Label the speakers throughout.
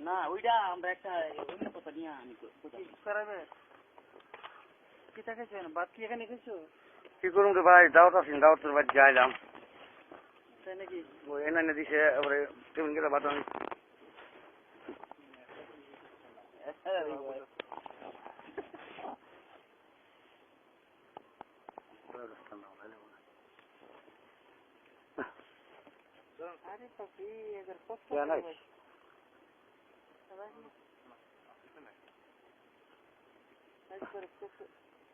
Speaker 1: না ওইটা আমরা একটা অন্য কথা নিয়ে আমি
Speaker 2: কি করাবে? কি খাইছেন ভাত কি এখানে খাইছো
Speaker 3: কি করুন তো ভাই? দাওয়াত আছেন দাওয়াতের বাড়ি যাইলাম।
Speaker 2: তাই নাকি?
Speaker 3: ওই এনে দিছে এবারে কেমন করে বাদ আমি
Speaker 2: আরে বাপরে এদের কত
Speaker 3: কেন নাই?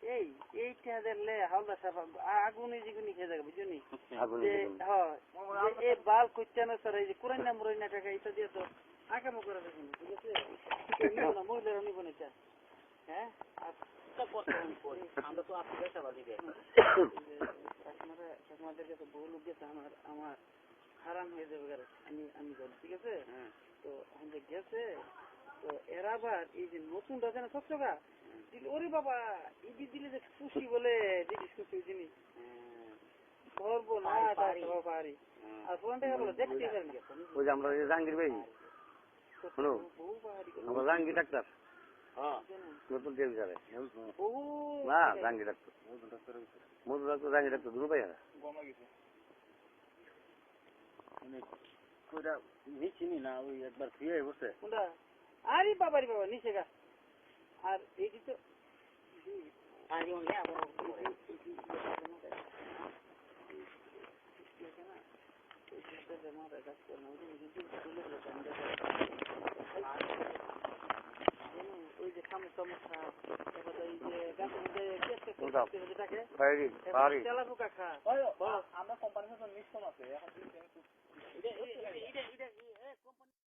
Speaker 2: এই এইটা দেখলে হালদা সাহেব আগুনে যেগুনি খেয়ে যাবে হ্যাঁ এই বাল করছে না স্যার এই যে কোরআন নাম রই না টাকা এটা দিয়ে তো আগামো করে দেখুন ঠিক আছে নিব না মহিলারা নিব না এটা। হ্যাঁ?
Speaker 1: আমরা তো আপনি পয়সা বাদি দেয়
Speaker 2: আপনারা আপনাদের কাছে বহু লোক গেছে আমার আমার হারাম হয়ে যাবে আমি আমি যাব ঠিক আছে? তো আমাদের গেছে তো এরা আবার এই যে নতুন আছে না চকচকা দিলে ওরে বাবা ইডি দিলে যে খুশি বলে দিদি খুশি জিনিস। ধরবো না
Speaker 1: পারি,
Speaker 2: আর পুরানটা বলে দেখতে পারেন
Speaker 3: ওই যে আমরা যে জাহাঙ্গীর ভাই
Speaker 2: পাহাড়ি
Speaker 3: আমরা জাহাঙ্গীর ডাক্তার।
Speaker 1: হ্যাঁ।
Speaker 3: নতুন যাবে না Jahangir doctor. Madhu doctor Jahangir doctor পাই না
Speaker 1: ওইটা নিচ্ছিনি না ওই একবার ফ্রি বসে।
Speaker 2: কোনটা আরে বাবা রে বাবা নিচে গা। আর এইটি তো ওই যে সামনে সমস্যা ওই যে গাছের মধ্যে
Speaker 1: আমরা কোম্পানির মিশন আছে এখন